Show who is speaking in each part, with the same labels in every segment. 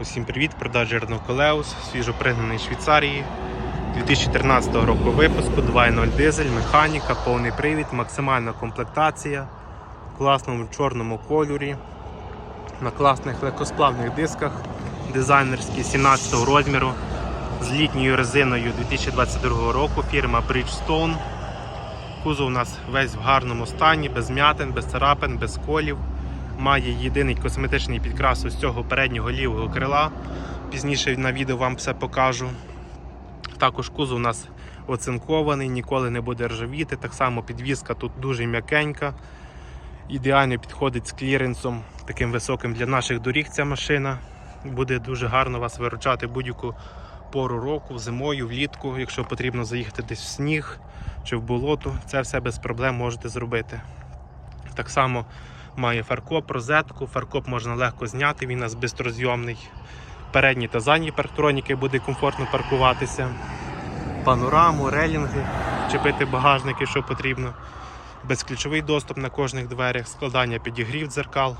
Speaker 1: Усім привіт, продажі Renault Колеус, свіжопригнаний Швейцарії. 2013 року випуску 2.0 дизель, механіка, повний привід, максимальна комплектація в класному чорному кольорі, на класних легкосплавних дисках, дизайнерські 17 розміру з літньою резиною 2022 року фірма Bridgestone. Кузов у нас весь в гарному стані, без м'ятин, без царапин, без колів. Має єдиний косметичний підкрас ось цього переднього лівого крила. Пізніше на відео вам все покажу. Також кузов у нас оцинкований, ніколи не буде ржавіти. Так само підвізка тут дуже м'якенька. Ідеально підходить з кліренсом, таким високим для наших доріг ця машина. Буде дуже гарно вас виручати будь-яку пору року, зимою, влітку, якщо потрібно заїхати десь в сніг чи в болото, це все без проблем можете зробити. Так само має фаркоп, розетку. Фаркоп можна легко зняти, він у нас бистрозйомний. Передні та задні парктроніки буде комфортно паркуватися. Панораму, релінги, чепити багажники, що потрібно. Безключовий доступ на кожних дверях, складання підігрів дзеркал.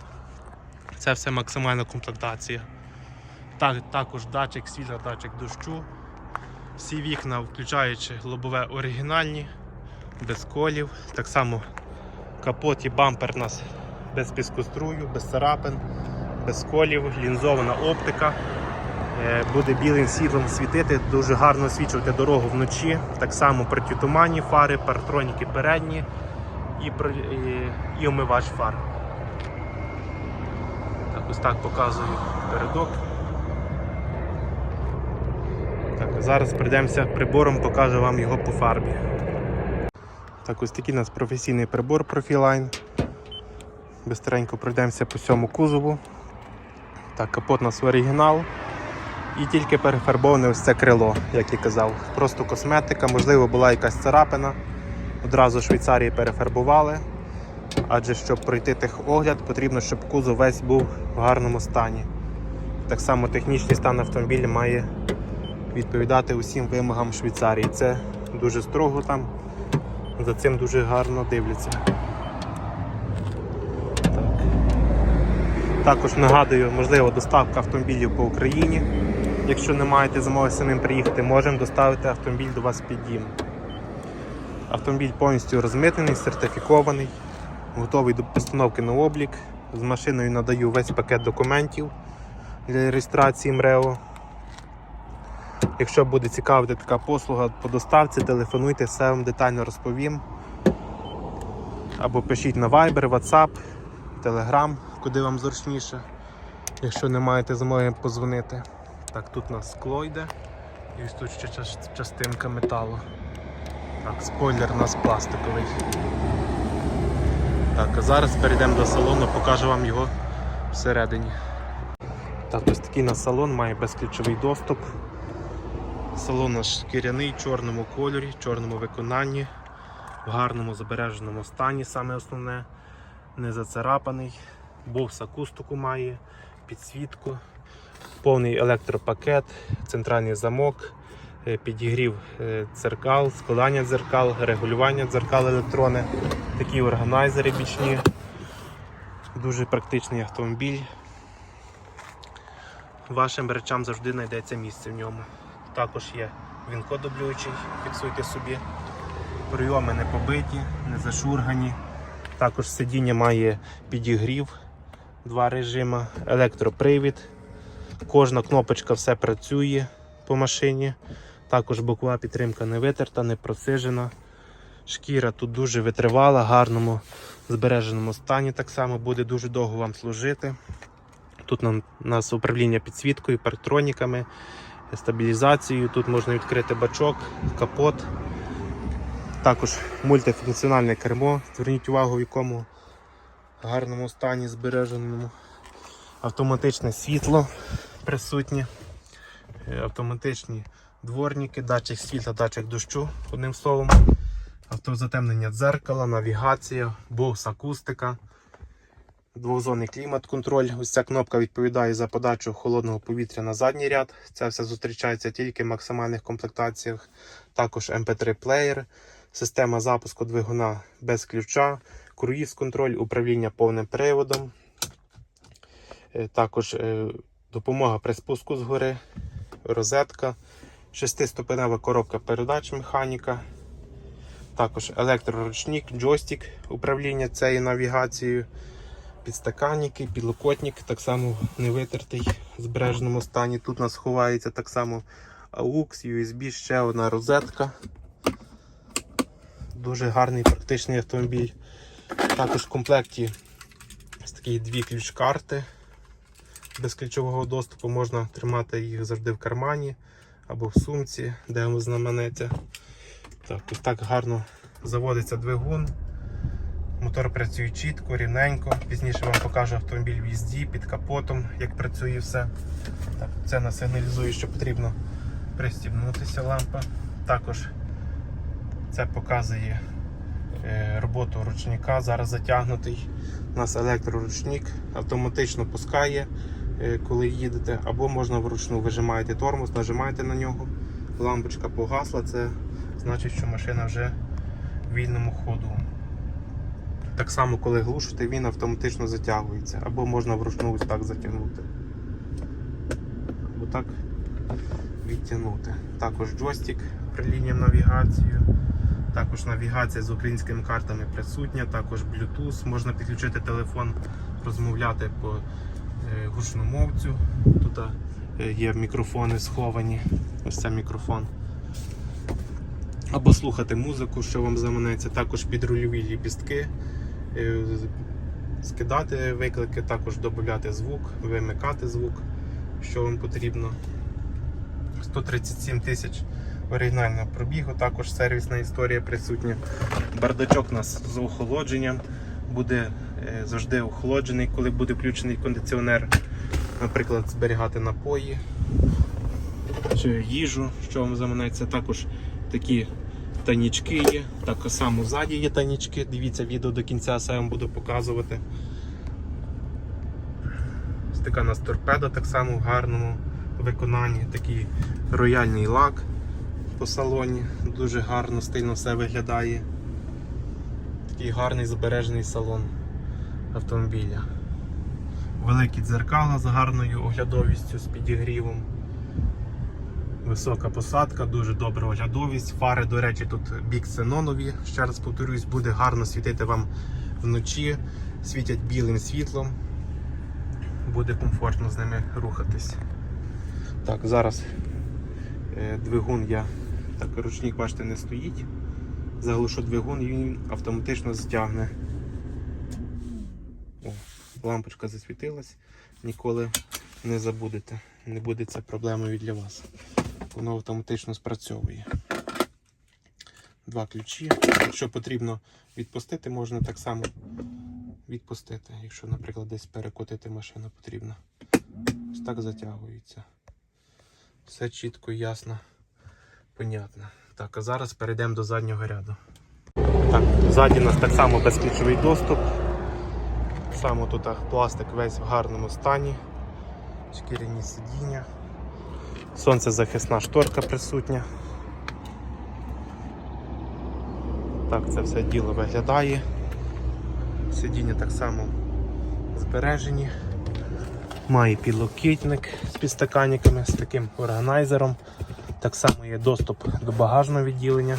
Speaker 1: Це все максимальна комплектація. Так, також датчик світла, датчик дощу. Всі вікна, включаючи лобове оригінальні, без колів. Так само капот і бампер у нас без піскострую, без царапин, без колів, лінзована оптика. Е, Буде білим світлом світити, дуже гарно освічувати дорогу вночі. Так само протитуманні фари, партроніки передні і, і, і омивач фар. Так, ось так показую передок. Так, зараз прийдемося прибором, покажу вам його по фарбі. Так, ось такий у нас професійний прибор Profiline. Бистренько пройдемося по цьому кузову. Так, капот у нас оригінал. І тільки перефарбоване ось це крило, як і казав. Просто косметика, можливо, була якась царапина. Одразу Швейцарії перефарбували. Адже щоб пройти техогляд, потрібно, щоб кузов весь був в гарному стані. Так само технічний стан автомобіля має відповідати усім вимогам Швейцарії. Це дуже строго там, за цим дуже гарно дивляться. Також нагадую, можливо, доставка автомобілів по Україні. Якщо не маєте змоги самим приїхати, можемо доставити автомобіль до вас під дім. Автомобіль повністю розмитнений, сертифікований, готовий до постановки на облік. З машиною надаю весь пакет документів для реєстрації МРЕО. Якщо буде цікавити така послуга по доставці, телефонуйте, все вам детально розповім. Або пишіть на Viber, WhatsApp, Telegram, куди вам зручніше, якщо не маєте змоги позвонити. Так, тут у нас скло йде і ось тут ще частинка металу. Так, спойлер у нас пластиковий. Так, а зараз перейдемо до салону, покажу вам його всередині. Так, ось такий у нас салон має безключовий доступ. Салон наш шкіряний, в чорному кольорі, чорному виконанні, в гарному збереженому стані, саме основне, не зацарапаний. Бовс акустику має, підсвітку, повний електропакет, центральний замок, е, підігрів е, дзеркал, складання дзеркал, регулювання дзеркал електрони, такі органайзери бічні. Дуже практичний автомобіль. Вашим речам завжди знайдеться місце в ньому. Також є вінкод дублюючий, фіксуйте собі. Прийоми не побиті, не зашургані. Також сидіння має підігрів, два режими, електропривід. Кожна кнопочка все працює по машині. Також бокова підтримка не витерта, не просижена. Шкіра тут дуже витривала, гарному збереженому стані так само буде дуже довго вам служити. Тут у нас управління підсвіткою, парктроніками, стабілізацією. Тут можна відкрити бачок, капот. Також мультифункціональне кермо. Зверніть увагу, в якому гарному стані збереженому. Автоматичне світло присутнє, Е, автоматичні дворники, датчик світла, датчик дощу, одним словом. Автозатемнення дзеркала, навігація, бокс акустика. Двохзонний клімат-контроль. Ось ця кнопка відповідає за подачу холодного повітря на задній ряд. Це все зустрічається тільки в максимальних комплектаціях. Також MP3 плеєр, система запуску двигуна без ключа, круїз контроль, управління повним приводом. Е, Також е, Допомога при спуску з гори, розетка, шестиступенева коробка передач механіка, також електроручник, джойстик управління цією навігацією, підстаканники, підлокотник, так само не витертий в збереженому стані. Тут у нас ховається так само AUX, USB, ще одна розетка. Дуже гарний практичний автомобіль. Також в комплекті такі дві ключ-карти. Без ключового доступу можна тримати їх завжди в кармані або в сумці, де вам знаменеться. Так, ось так гарно заводиться двигун. Мотор працює чітко, рівненько. Пізніше вам покажу автомобіль в їзді під капотом, як працює все. Так, це нас сигналізує, що потрібно пристібнутися лампа. Також це показує роботу ручника. Зараз затягнутий. У нас електроручник автоматично пускає, е, коли їдете, або можна вручну вижимаєте тормоз, нажимаєте на нього. Лампочка погасла, це значить, що машина вже в вільному ходу. Так само, коли глушите, він автоматично затягується, або можна вручну ось так затягнути. Або так відтягнути. Також джойстик прилінняв навігацію. Також навігація з українськими картами присутня, також Bluetooth, можна підключити телефон, розмовляти по е, гучномовцю. Тут е, є мікрофони сховані. Ось це мікрофон. Або слухати музику, що вам заманеться, також підрульові ліпістки, е, скидати виклики, також додати звук, вимикати звук, що вам потрібно. 137 тисяч оригінального пробігу, також сервісна історія присутня. Бардачок у нас з охолодженням буде е, завжди охолоджений, коли буде включений кондиціонер, наприклад, зберігати напої чи їжу, що вам заманеться. Також такі танічки є. Так само ззаді є танічки. Дивіться відео до кінця, я вам буду показувати. Ось така у нас торпеда так само в гарному виконанні. Такий рояльний лак по салоні. Дуже гарно, стильно все виглядає. Такий гарний збережений салон автомобіля. Великі дзеркала з гарною оглядовістю, з підігрівом. Висока посадка, дуже добра оглядовість. Фари, до речі, тут бік ксенонові, ще раз повторюсь, буде гарно світити вам вночі, світять білим світлом. Буде комфортно з ними рухатись. Так, зараз е, двигун я так, ручник, бачите, не стоїть. Заглушу двигун і він автоматично затягне. О, лампочка засвітилась, ніколи не забудете. Не буде це проблемою для вас. Воно автоматично спрацьовує. Два ключі. Якщо потрібно відпустити, можна так само відпустити. Якщо, наприклад, десь перекотити машину потрібно. Ось так затягується. Все чітко, і ясно, понятно. Так, а зараз перейдемо до заднього ряду. Так, ззаді у нас так само безключовий доступ. Так само тут а, пластик весь в гарному стані. Шкіряні сидіння. Сонцезахисна шторка присутня. Так це все діло виглядає. Сидіння так само збережені. Має підлокітник з підстаканниками, з таким органайзером. Так само є доступ до багажного відділення.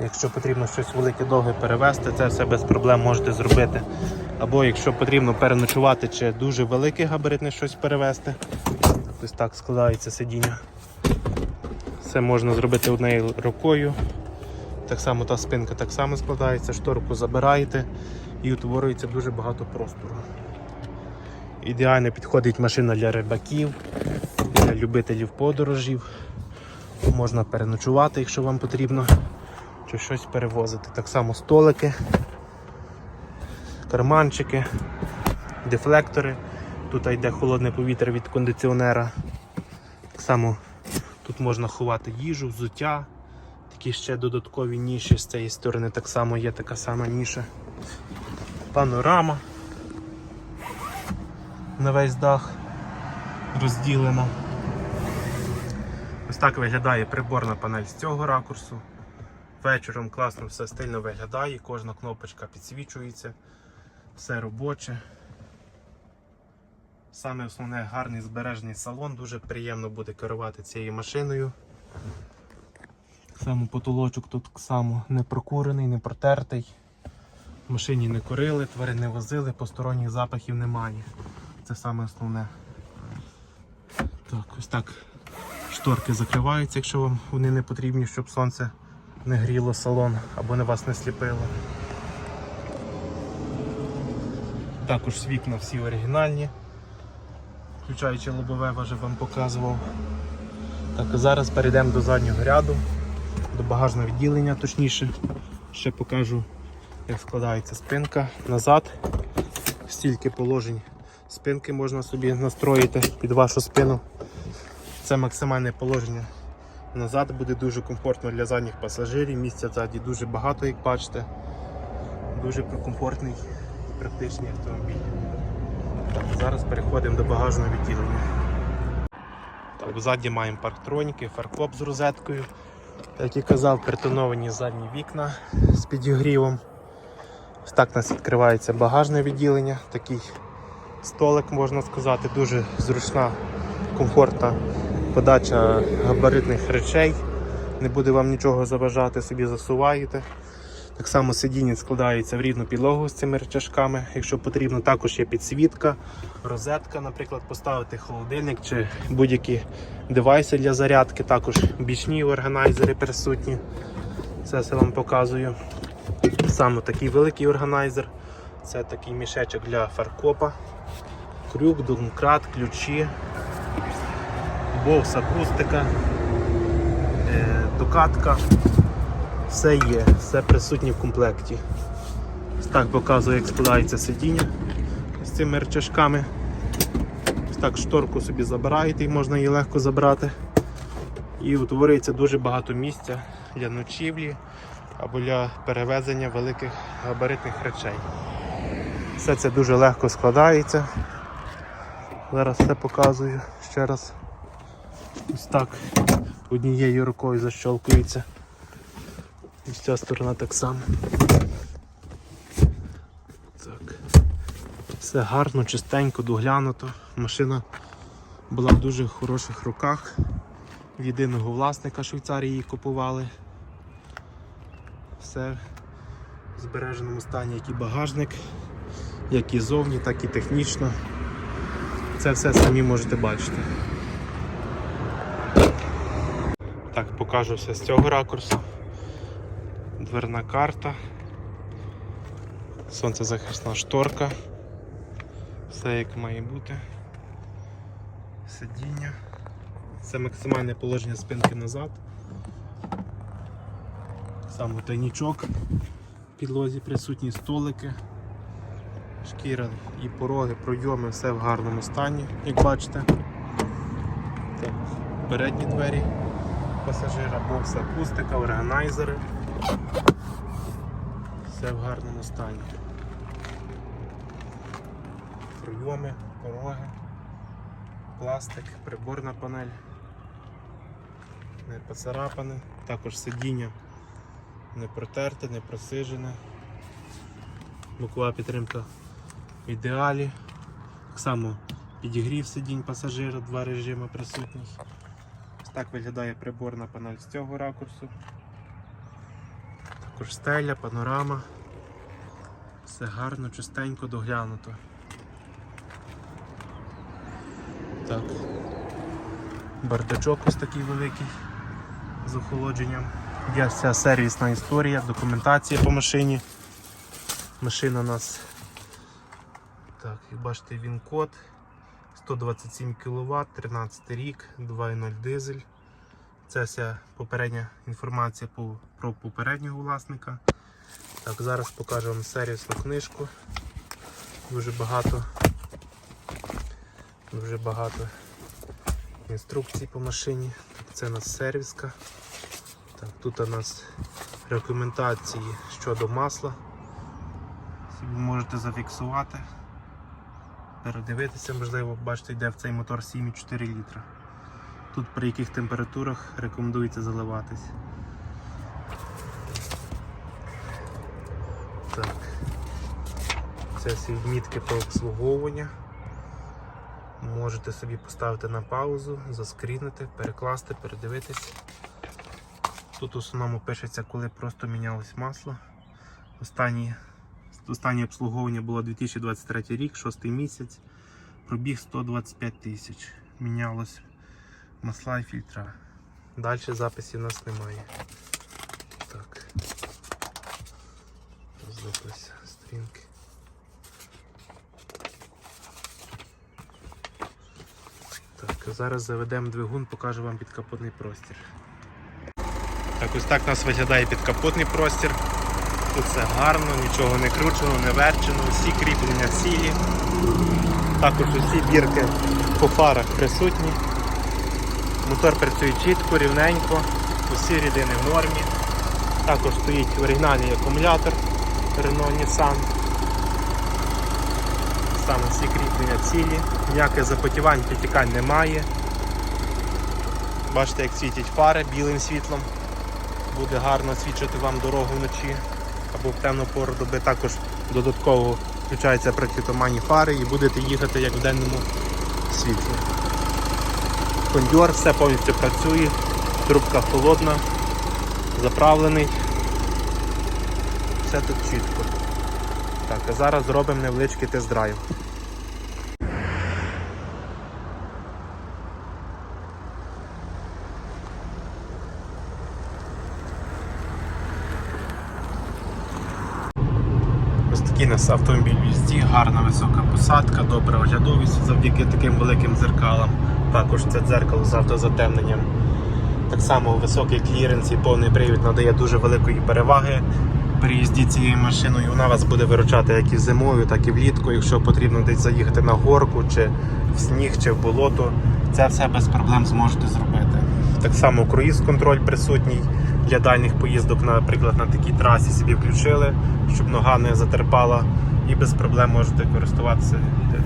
Speaker 1: Якщо потрібно щось велике довге перевезти, це все без проблем можете зробити. Або якщо потрібно переночувати чи дуже велике габаритне щось перевезти, ось так складається сидіння. Це можна зробити однією рукою. Так само та спинка так само складається, шторку забираєте і утворюється дуже багато простору. Ідеально підходить машина для рибаків, для любителів подорожів. Можна переночувати, якщо вам потрібно, чи щось перевозити. Так само столики, карманчики, дефлектори. Тут йде холодне повітря від кондиціонера. Так само тут можна ховати їжу, взуття. Такі ще додаткові ніші з цієї сторони так само є така сама ніша. Панорама на весь дах розділена. Ось так виглядає приборна панель з цього ракурсу. Вечором класно все стильно виглядає, кожна кнопочка підсвічується, все робоче. Саме основне гарний збережений салон, дуже приємно буде керувати цією машиною. Само потолочок тут само не прокурений, не протертий. В машині не курили, тварин не возили, посторонніх запахів немає. Це саме основне. Так, ось так шторки закриваються, якщо вам вони не потрібні, щоб сонце не гріло салон або не вас не сліпило. Також вікна всі оригінальні, включаючи лобове, вже вам показував. Так, зараз перейдемо до заднього ряду, до багажного відділення, точніше. Ще покажу, як складається спинка назад. Стільки положень спинки можна собі настроїти під вашу спину. Це максимальне положення назад буде дуже комфортно для задніх пасажирів. Місця ззаді дуже багато, як бачите. Дуже комфортний і практичний автомобіль. Так, зараз переходимо до багажного відділення. Так, ззаді маємо парктроніки, фаркоп з розеткою. Як і казав, притоновані задні вікна з підігрівом. Ось так у нас відкривається багажне відділення. Такий столик, можна сказати, дуже зручна, комфортна подача габаритних речей. Не буде вам нічого заважати, собі засуваєте. Так само сидіння складається в рідну підлогу з цими речашками. Якщо потрібно, також є підсвітка, розетка, наприклад, поставити холодильник чи будь-які девайси для зарядки. Також бічні органайзери присутні. Це все вам показую. Саме такий великий органайзер. Це такий мішечок для фаркопа, крюк, домкрат, ключі, бокс, акустика, е, докатка. Все є, все присутнє в комплекті. Ось так показує, як складається сидіння з цими речашками. Ось так шторку собі забираєте і можна її легко забрати. І утворюється дуже багато місця для ночівлі або для перевезення великих габаритних речей. Все це дуже легко складається. Зараз все показую ще раз. Ось так однією рукою защолкується. І ця сторона так само. Так. Все гарно, чистенько, доглянуто. Машина була в дуже хороших руках. В єдиного власника Швейцарії її купували. Все в збереженому стані, як і багажник, як і зовні, так і технічно. Це все самі можете бачити. Так, покажу все з цього ракурсу. Дверна карта, сонцезахисна шторка, все як має бути. Сидіння. Це максимальне положення спинки назад. Саме тайнічок в підлозі присутні столики, шкіра і пороги, пройоми, все в гарному стані, як бачите. Передні двері пасажира, бокс, акустика, органайзери. Все в гарному стані. Пройоми, пороги, пластик, приборна панель, не поцарапане, також сидіння не протерте, не просижене. Бокова підтримка в ідеалі. Так само підігрів сидінь пасажира, два режими присутні. Ось так виглядає приборна панель з цього ракурсу. Також стеля, панорама. Все гарно, чистенько, доглянуто. Так. Бардачок ось такий великий з охолодженням. Є вся сервісна історія, документація по машині. Машина у нас, так, як бачите, він код 127 кВт, 13 рік, 2.0 дизель. Це вся попередня інформація про попереднього власника. Так, зараз покажу вам сервісну книжку. Дуже багато, дуже багато інструкцій по машині. Так, це у нас сервіска. Так, тут у нас рекомендації щодо масла. Собі можете зафіксувати, передивитися, можливо, бачите, йде в цей мотор 7,4 літра. Тут при яких температурах рекомендується заливатись. Так. Це всі відмітки про обслуговування. Можете собі поставити на паузу, заскрінити, перекласти, передивитись. Тут в основному пишеться, коли просто мінялось масло. Останнє, останнє обслуговування було 2023 рік, 6 місяць. Пробіг 125 тисяч. Мінялось масла і фільтра. Далі записів у нас немає. Так. Розлиплися стрінки. Так, зараз заведемо двигун, покажу вам підкапотний простір. Так, ось так у нас виглядає підкапотний простір. Тут все гарно, нічого не кручено, не верчено, всі кріплення цілі. Також усі бірки по фарах присутні. Мотор працює чітко, рівненько, усі рідини в нормі. Також стоїть оригінальний акумулятор Renault Nissan. Саме всі кріплення цілі, ніяких запотівань, підтікань немає. Бачите, як світять фари білим світлом. Буде гарно свідчити вам дорогу вночі або в темну пору доби. Також додатково включаються протитуманні фари і будете їхати як в денному світлі. Кондьор, все повністю працює, трубка холодна, заправлений. Все тут чітко. Так, а зараз зробимо невеличкий тест-драйв. Нас автомобіль в їзді, гарна висока посадка, добра оглядовість завдяки таким великим дзеркалам. Також це дзеркало з автозатемненням. Так само високий кліренс і повний привід надає дуже великої переваги при їзді цією машиною. Вона вас буде виручати як і зимою, так і влітку. Якщо потрібно десь заїхати на горку, чи в сніг, чи в болото, це все без проблем зможете зробити. Так само круїз-контроль присутній для дальніх поїздок, наприклад, на такій трасі собі включили, щоб нога не затерпала, і без проблем можете користуватися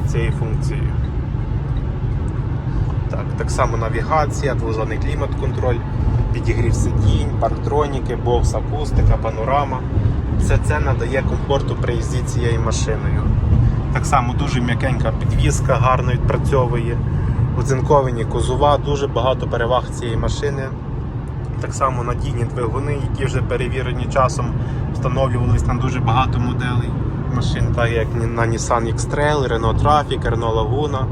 Speaker 1: цією функцією. Так, так само навігація, двозонний клімат-контроль, підігрів сидінь, парктроніки, бокс, акустика, панорама. Все це надає комфорту при їзді цією машиною. Так само дуже м'якенька підвізка, гарно відпрацьовує. Оцинковані кузова, дуже багато переваг цієї машини. Так само надійні двигуни, які вже перевірені часом, встановлювались на дуже багато моделей машин, так як на Nissan X-Trail, Renault Trafic, Renault Laguna.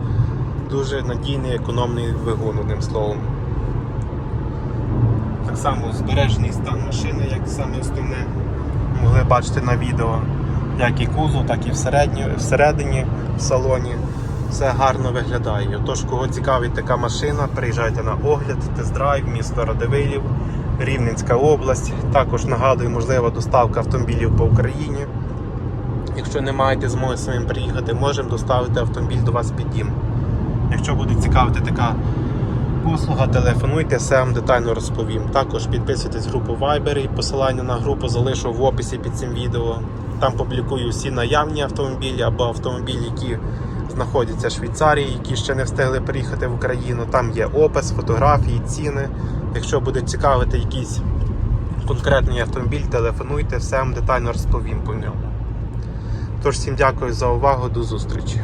Speaker 1: Дуже надійний економний двигун, одним словом. Так само збережений стан машини, як саме основне. Могли бачити на відео, як і кузов, так і всередині, всередині в салоні. Все гарно виглядає. Тож, кого цікавить така машина, приїжджайте на огляд, тест-драйв, місто Радивилів, Рівненська область. Також нагадую, можлива доставка автомобілів по Україні. Якщо не маєте змоги самим приїхати, можемо доставити автомобіль до вас під дім. Якщо буде цікавити така послуга, телефонуйте, все вам детально розповім. Також підписуйтесь в групу Viber і посилання на групу залишу в описі під цим відео. Там публікую всі наявні автомобілі або автомобілі, які знаходяться Швейцарії, які ще не встигли приїхати в Україну. Там є опис, фотографії, ціни. Якщо буде цікавити якийсь конкретний автомобіль, телефонуйте, все вам детально розповім по ньому. Тож всім дякую за увагу, до зустрічі.